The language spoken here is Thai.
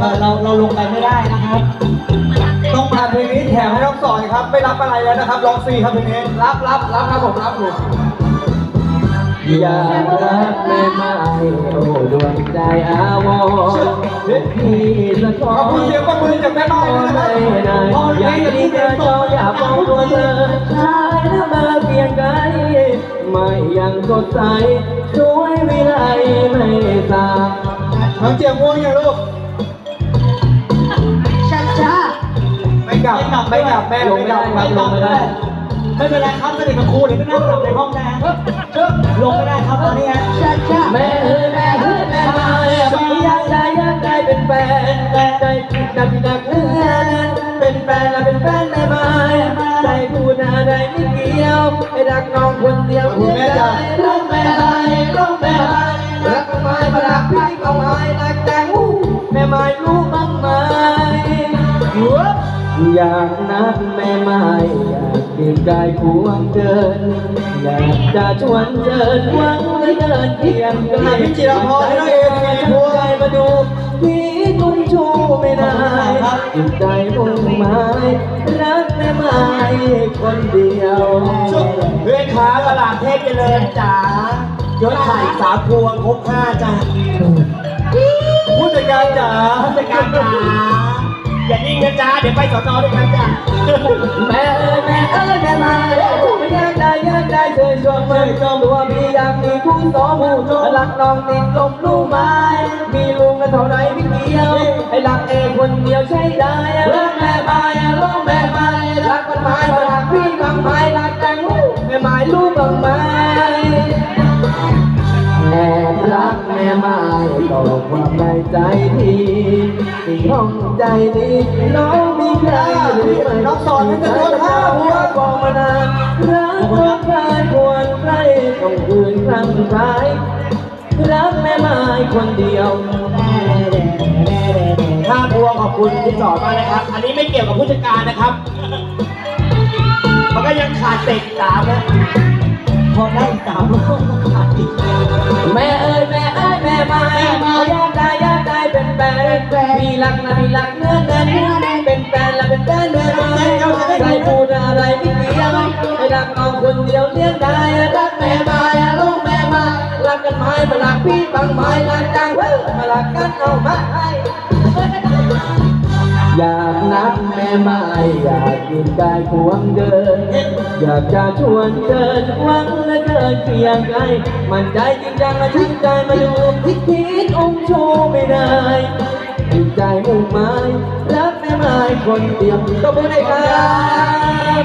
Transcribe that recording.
เออเราเราลงไปไม่ได้นะครับ ต้องมาเพลงนี้แถมให้น้องสอนครับ ไม่รับอะไรแล้วนะครับร้องฟรีครับเพลงนี้รับรับรับครับผมรับผมอยากรักแม่ไม้โอ้ดวงใจอาวรณ์พี่สะท้อขอบคุณนเสียงประมือจากแม่ไม้ด้วยนะคไม่รับได้อยากที่เธอจองอยากมองตัวเธอชายและมาเพียงไกลไม่ยังสดใสสวยวิไลไม่สางน้องเจียมง่วงยังลูก ไม่กลับแม่ไม่กลับไม่ต้องเลยไม่เป็นไรครับสนิทกับครูเดี๋ยวไปนั่งหลับในห้องนะลงไม่ได้ครับตอนนี้ฮะช้าช้าแม่เอ้ยแม่เอ้ยแม่ไม้อยากได้อยากได้เป็นแฟนใจผิดดักดักเนื้อนั้นเป็นแฟนและเป็นแฟนแม่ไม้ใจพูดอะไรไม่เกี่ยวไอ้รักน้องคนเดียวเดียวใจรักแม่ไม้ อยากนัดแม่ไม้อยากเพียงกายควงเดิน อยากจะชวนเชิญหวังเหลือเดินเพียงไกลพี่จิรพรให้น้องเอทีใจพูดมาดูพี่ตุ้มชูไม่ได้จิตใจมุ่งหมายรักแม่ไม้คนเดียวเพื่อนค้าตลาดเทพเจริญจ๋ายศไข่สามพวงครบห้าจ้าผู้จัดการจ๋าผู้จัดการจ๋า เดี๋ยวไปสอนอด้วยกันจ้ะแม่เอ้ยแม่เอ้ยแม่ไม้ไม่อยากได้อยากได้เชิญชวนเมื่อชมตัวพี่อยากมีคู่สองคู่ชมรักน้องติดลมลูกไม้มีลุงกันเท่าไรไม่เกี่ยวให้หลักเองคนเดียวใช่ได้รักแม่มารักแม่ไม้รักมันไม้ ตอบความในใจทีที่ห้องใจนี้น้องมีใครหรือไม่น้องสอนให้จะโดนห้าหัวบอกมานานรักควรใครควรใครต้องคืนครั้งสุดท้ายรักแม่ไม้คนเดียวห้าพวขอบคุณที่สอนมานะครับ อันนี้ไม่เกี่ยวกับผู้จัดการนะครับมันก็ยังขาดเศษสามนะพอได้สามลูกขาดอีก พี่รักนะพี่รักเนื้อแน่นเป็นแฟนและเป็นแฟนแม่ไม้ใครพูดอะไรไม่เกี่ยวให้รักน้องคนเดียวเลี้ยงได้รักแม่ไม้ลูกแม่ไม้รักกันไหมมารักพี่บางไม้รักจังมารักกันเอาไม้อยากนัดแม่ ไม่อยากยินกายควงเดิน อยากจะชวนเดินหวังและเกินเพียงไกลมันใจจริงจังและชื่นใจมาดูพิคิดองค์โชว์ไม่ได้จิตใจมุ่งหมายรักแม่ไม้คนเดียวก็ไม่ได้ครับ